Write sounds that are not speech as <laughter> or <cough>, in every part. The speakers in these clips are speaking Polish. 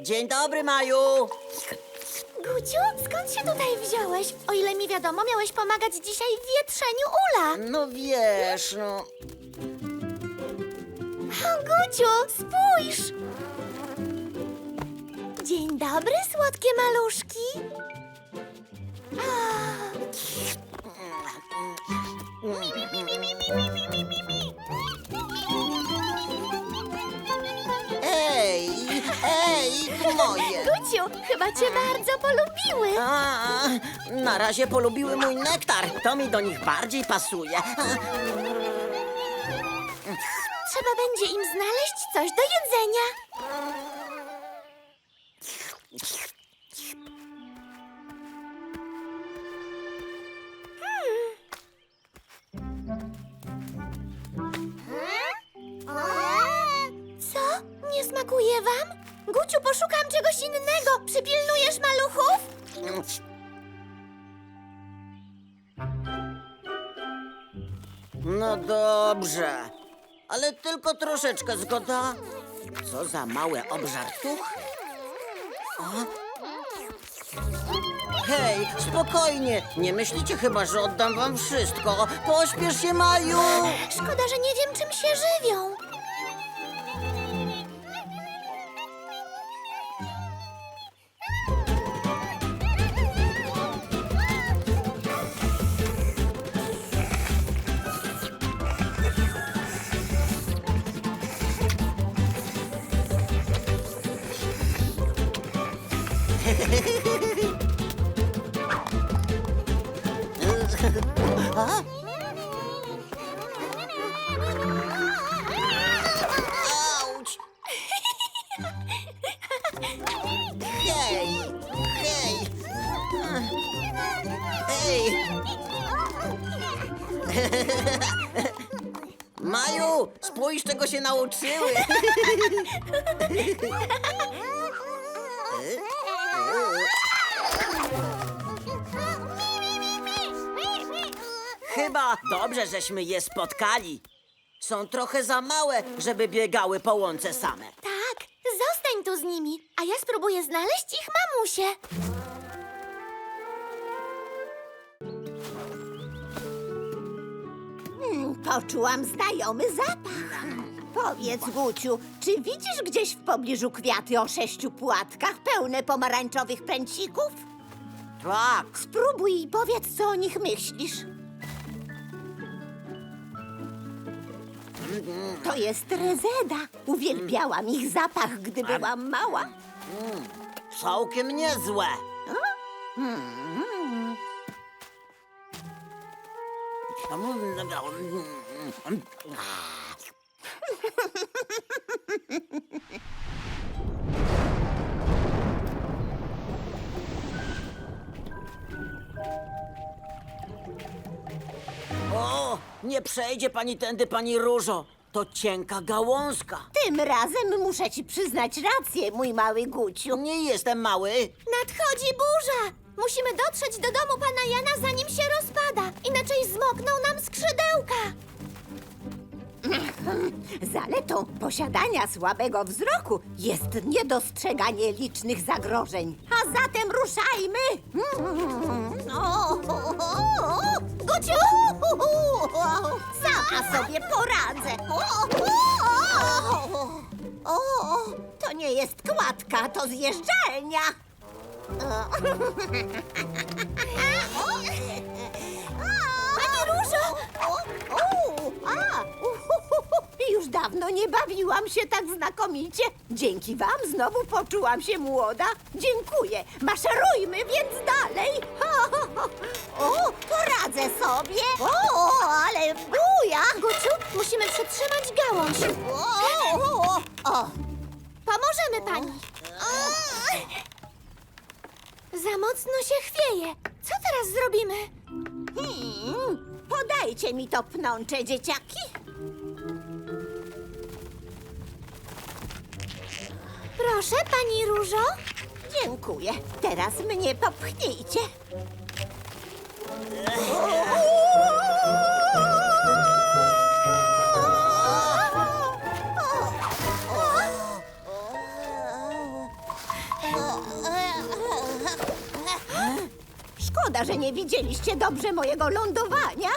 Dzień dobry, Maju. Guciu, skąd się tutaj wziąłeś? O ile mi wiadomo, miałeś pomagać dzisiaj w wietrzeniu ula. No wiesz, no. O, Guciu, spójrz! Dzień dobry, słodkie maluszki. Ej, ej, moje. Guciu, chyba cię bardzo polubiły. A, na razie polubiły mój nektar. To mi do nich bardziej pasuje. Trzeba będzie im znaleźć coś do jedzenia. Smakuje wam? Guciu, poszukam czegoś innego. Przypilnujesz maluchów? No dobrze, ale tylko troszeczkę zgoda. Co za małe obżartuchy. A? Hej, spokojnie. Nie myślicie chyba, że oddam wam wszystko. Pośpiesz się, Maju. Szkoda, że nie wiem, czym się żywią. Hej! Maju, spójrz, czego się nauczyły. Chyba dobrze, żeśmy je spotkali. Są trochę za małe, żeby biegały po łące same. Tak, zostań tu z nimi, a ja spróbuję znaleźć ich mamusię. Poczułam znajomy zapach. Powiedz, Guciu, czy widzisz gdzieś w pobliżu kwiaty o sześciu płatkach pełne pomarańczowych pęcików? Tak, Spróbuj i powiedz, co o nich myślisz. To jest rezeda. Uwielbiałam ich zapach, gdy byłam mała. całkiem niezłe. O, nie przejdzie pani tędy, pani Różo. To cienka gałązka. Tym razem muszę ci przyznać rację, mój mały Guciu. Nie jestem mały. Nadchodzi burza! Musimy dotrzeć do domu pana Jana, zanim się rozpada. Inaczej zmokną nam skrzydełka. <laughs> Zaletą posiadania słabego wzroku jest niedostrzeganie licznych zagrożeń. A zatem ruszajmy! <laughs> Guciu! Sama sobie poradzę. O, to nie jest kładka, to zjeżdżalnia. <laughs> Nie bawiłam się tak znakomicie. Dzięki wam znowu poczułam się młoda. Dziękuję. Maszerujmy więc dalej. O, poradzę sobie. O, ale buja. Guciu, musimy przytrzymać gałąź. O, o, o. Pomożemy pani. Za mocno się chwieje. Co teraz zrobimy? Hmm, podajcie mi to pnącze, dzieciaki. Proszę, pani Różo. Dziękuję. Teraz mnie popchnijcie. Szkoda, że nie widzieliście dobrze mojego lądowania.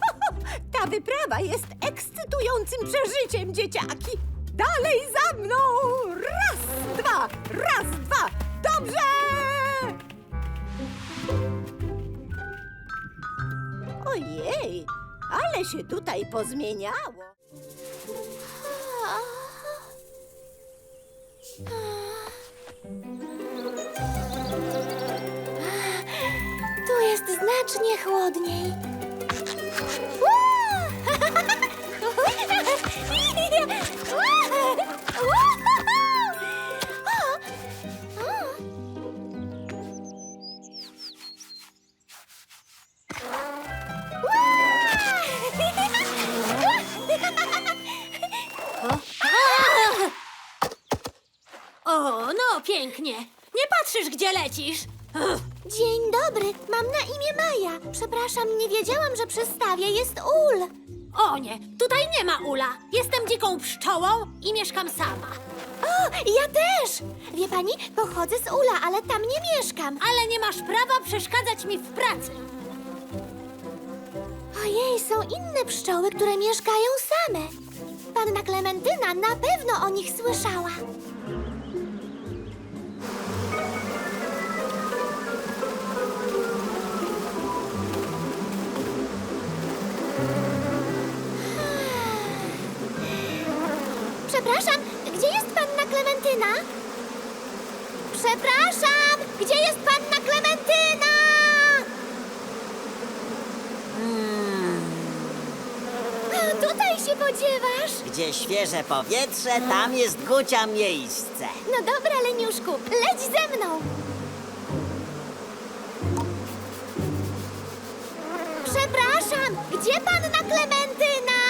<laughs> Ta wyprawa jest ekscytującym przeżyciem, dzieciaki. Dalej za mną! Raz, dwa. Dobrze! Ojej, ale się tutaj pozmieniało. Tu jest znacznie chłodniej. <laughs> pięknie. Nie patrzysz, gdzie lecisz. Dzień dobry, mam na imię Maja. Przepraszam, nie wiedziałam, że przy stawie jest ul. O nie, tutaj nie ma ula. Jestem dziką pszczołą i mieszkam sama. O, ja też! Wie pani, pochodzę z ula, ale tam nie mieszkam. Ale nie masz prawa przeszkadzać mi w pracy. Ojej, są inne pszczoły, które mieszkają same. Panna Klementyna na pewno o nich słyszała. Świeże powietrze, tam jest Gucia miejsce. No dobra, Leniuszku, leć ze mną. Przepraszam, gdzie panna Klementyna?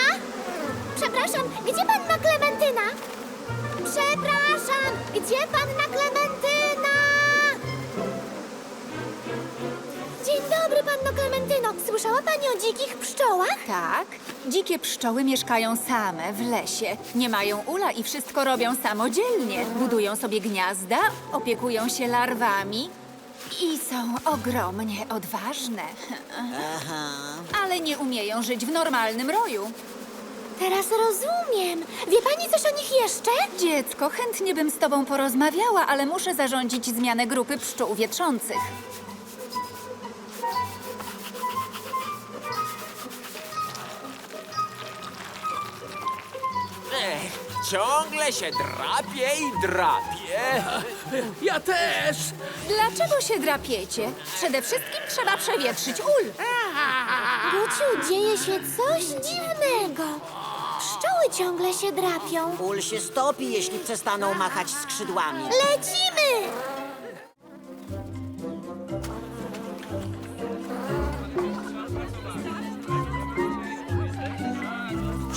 Przepraszam, gdzie panna Klementyna? Przepraszam, gdzie panna Klementyna? Dobry, panno Klementyno. Słyszała pani o dzikich pszczołach? Tak, dzikie pszczoły mieszkają same w lesie. Nie mają ula i wszystko robią samodzielnie. Budują sobie gniazda, opiekują się larwami i są ogromnie odważne. Aha. Ale nie umieją żyć w normalnym roju. Teraz rozumiem. Wie pani coś o nich jeszcze? Dziecko, chętnie bym z tobą porozmawiała, ale muszę zarządzić zmianę grupy pszczół wietrzących. Ciągle się drapie i drapie. Ja też! Dlaczego się drapiecie? Przede wszystkim trzeba przewietrzyć ul. Guciu, dzieje się coś dziwnego. Pszczoły ciągle się drapią. Ul się stopi, jeśli przestaną machać skrzydłami. Lecimy!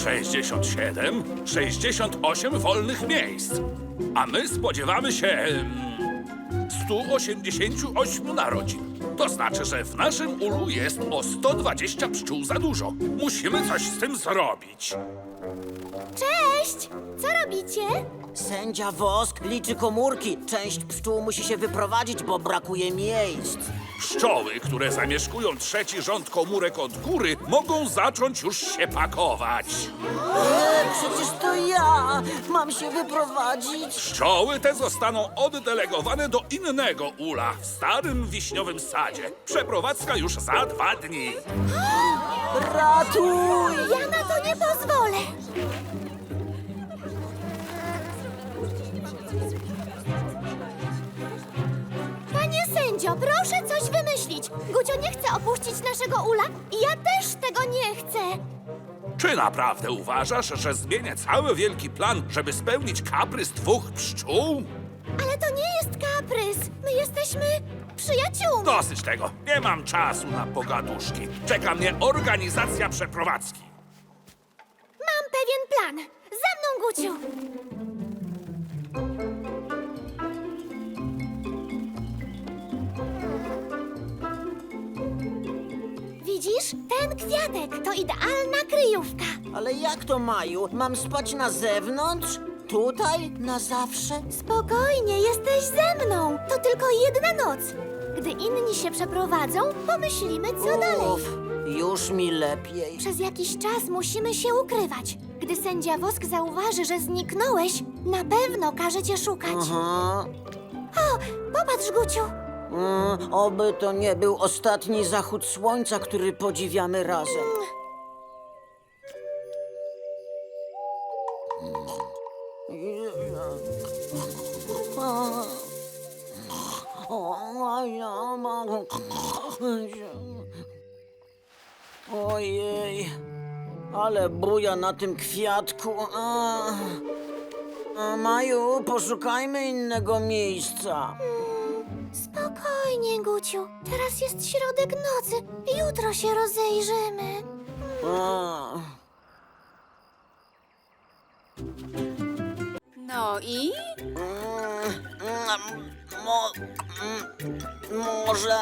Sześćdziesiąt siedem, sześćdziesiąt osiem wolnych miejsc. A my spodziewamy się em, 188 narodzin. To znaczy, że w naszym ulu jest o 120 pszczół za dużo. Musimy coś z tym zrobić. Cześć! Co robicie? Sędzia Wosk liczy komórki. Część pszczół musi się wyprowadzić, bo brakuje miejsc. Pszczoły, które zamieszkują trzeci rząd komórek od góry, mogą zacząć już się pakować. E, przecież to ja mam się wyprowadzić. Pszczoły te zostaną oddelegowane do innego ula w starym wiśniowym sadzie. Przeprowadzka już za dwa dni. Ratuj! Ja na to nie pozwolę! Proszę coś wymyślić. Gucio nie chce opuścić naszego ula i ja też tego nie chcę. Czy naprawdę uważasz, że zmienię cały wielki plan, żeby spełnić kaprys dwóch pszczół? Ale to nie jest kaprys. My jesteśmy przyjaciółmi. Dosyć tego. Nie mam czasu na pogaduszki. Czeka mnie organizacja przeprowadzki. Mam pewien plan. Za mną, Guciu. Widzisz? Ten kwiatek to idealna kryjówka. Ale jak to, Maju? Mam spać na zewnątrz? Tutaj? Na zawsze? Spokojnie, jesteś ze mną. To tylko jedna noc. Gdy inni się przeprowadzą, pomyślimy, co dalej. Uff, już mi lepiej. Przez jakiś czas musimy się ukrywać. Gdy sędzia Wosk zauważy, że zniknąłeś, na pewno każe cię szukać. Aha. O, popatrz, Guciu. Mm, oby to nie był ostatni zachód słońca, który podziwiamy razem. Ojej, ale buja na tym kwiatku. A, a Maju, poszukajmy innego miejsca. Spokojnie, Guciu. Teraz jest środek nocy. Jutro się rozejrzymy. No i? Mo, może.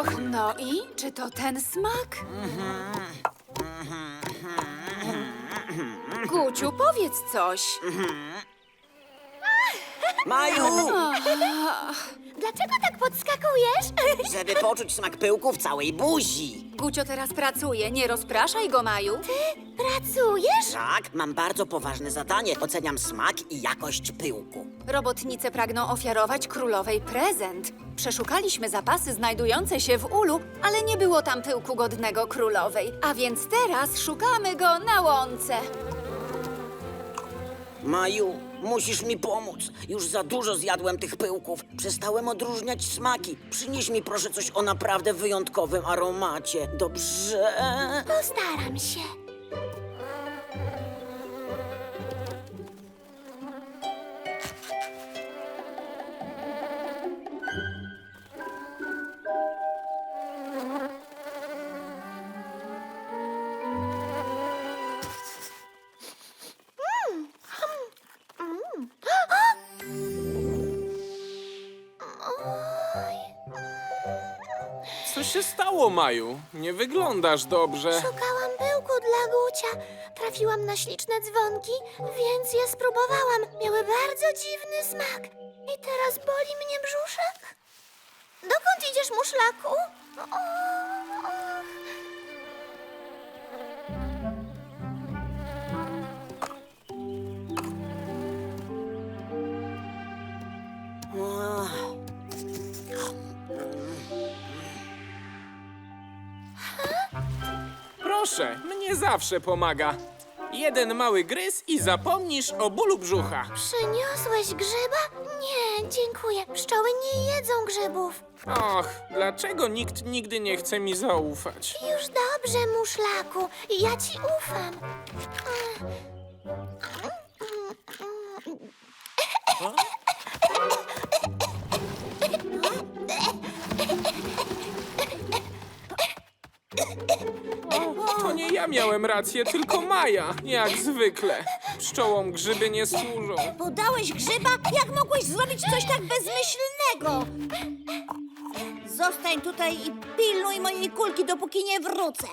Och, no i? Czy to ten smak? Guciu, powiedz coś. Maju! Dlaczego tak podskakujesz? Żeby poczuć smak pyłku w całej buzi. Gucio teraz pracuje, nie rozpraszaj go, Maju. Pracujesz? Tak, mam bardzo poważne zadanie. Oceniam smak i jakość pyłku. Robotnice pragną ofiarować królowej prezent. Przeszukaliśmy zapasy znajdujące się w ulu, ale nie było tam pyłku godnego królowej. A więc teraz szukamy go na łące. Maju, musisz mi pomóc. Już za dużo zjadłem tych pyłków. Przestałem odróżniać smaki. Przynieś mi proszę coś o naprawdę wyjątkowym aromacie. Dobrze? Postaram się. Maju? Nie wyglądasz dobrze. Szukałam pyłku dla Gucia. Trafiłam na śliczne dzwonki, więc je spróbowałam. Miały bardzo dziwny smak. I teraz boli mnie brzuszek. Dokąd idziesz, muszlaku? O, Ach, Proszę, mnie zawsze pomaga. Jeden mały gryz i zapomnisz o bólu brzucha. Przyniosłeś grzyba? Nie, dziękuję. Pszczoły nie jedzą grzybów. Och, dlaczego nikt nigdy nie chce mi zaufać? Już dobrze, muszlaku. Ja ci ufam. To nie ja miałem rację, tylko Maja, jak zwykle. Pszczołom grzyby nie służą. Podałeś grzyba? Jak mogłeś zrobić coś tak bezmyślnego? Zostań tutaj i pilnuj mojej kulki, dopóki nie wrócę.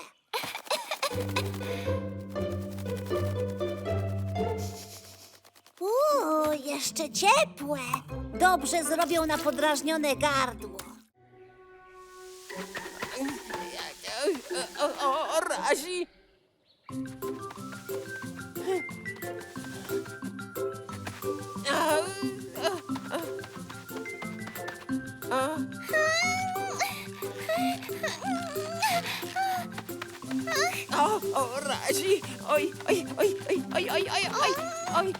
Uuu, jeszcze ciepłe. Dobrze zrobią na podrażnione gardło. agi. Oh, oh, Raji. Oi, oi, oi, oi, oi, oi, oi. Oi.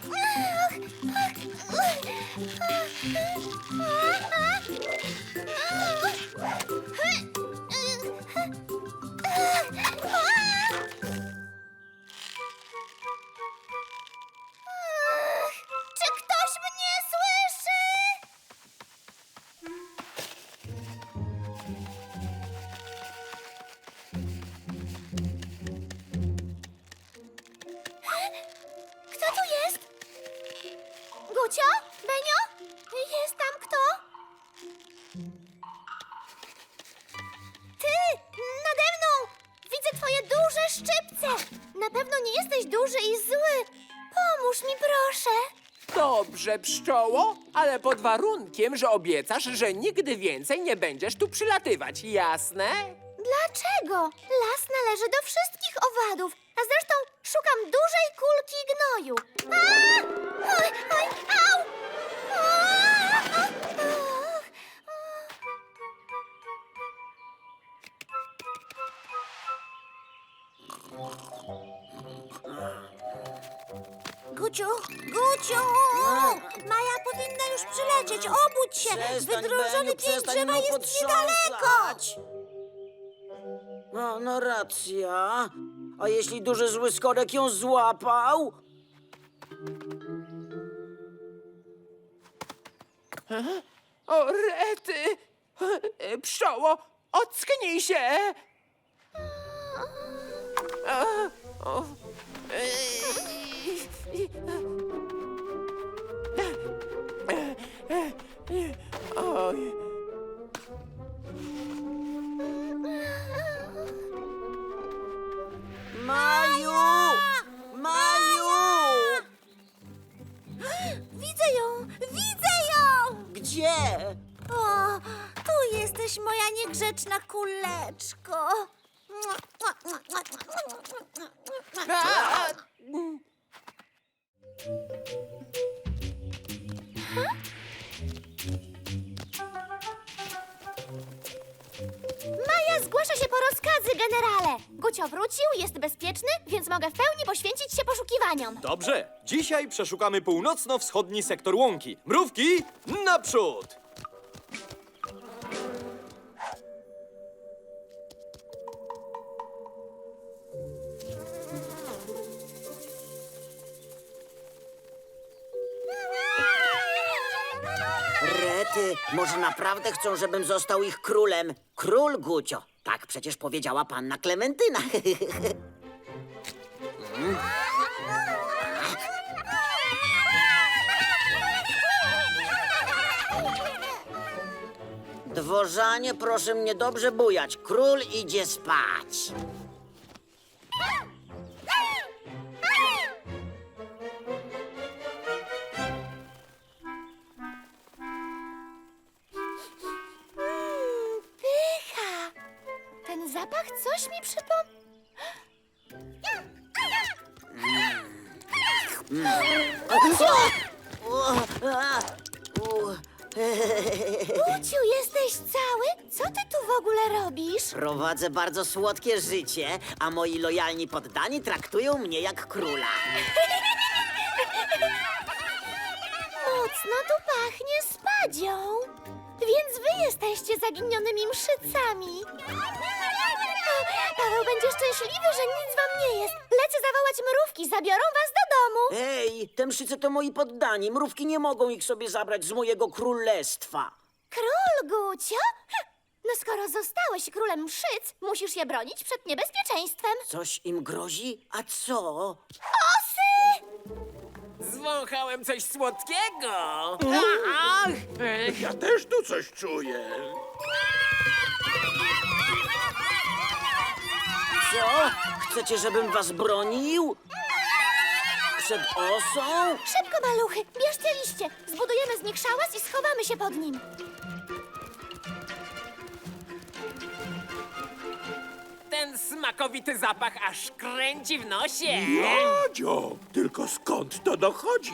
Szczypce. Na pewno nie jesteś duży i zły. Pomóż mi, proszę. Dobrze, pszczoło, ale pod warunkiem, że obiecasz, że nigdy więcej nie będziesz tu przylatywać, jasne? Dlaczego? Las należy do wszystkich owadów. A zresztą szukam dużej kulki gnoju. A! Oj, oj, au! A! Guciu, Guciu! Maja powinna już przylecieć. Obudź się! Przestań, Wydrążony Beniu, przestań drzewa jest niedaleko! No, no racja. A jeśli duży zły skorek ją złapał? O, rety! Pszczoło, ocknij się! 아, 어, 에이, 이, 아, poświęcić się poszukiwaniom. Dobrze, dzisiaj przeszukamy północno-wschodni sektor łąki. Mrówki, naprzód! Rety, może naprawdę chcą, żebym został ich królem? Król Gucio. Tak przecież powiedziała panna Klementyna. <laughs> Dworzanie, proszę mnie dobrze bujać. Król idzie spać. Prowadzę bardzo słodkie życie, a moi lojalni poddani traktują mnie jak króla. Mocno tu pachnie spadzią. Więc wy jesteście zaginionymi mszycami. Paweł będzie szczęśliwy, że nic wam nie jest. Lecę zawołać mrówki, zabiorą was do domu. Ej, te mszyce to moi poddani. Mrówki nie mogą ich sobie zabrać z mojego królestwa. Król Gucio? No skoro zostałeś królem mszyc, musisz je bronić przed niebezpieczeństwem. Coś im grozi? A co? Osy! zwąchałem coś słodkiego! Ach, Ja też tu coś czuję. Co? Chcecie, żebym was bronił? Przed osą? Szybko, maluchy, bierzcie liście. Zbudujemy z nich szałas i schowamy się pod nim. Ten smakowity zapach aż kręci w nosie! Jodzio, tylko skąd to dochodzi?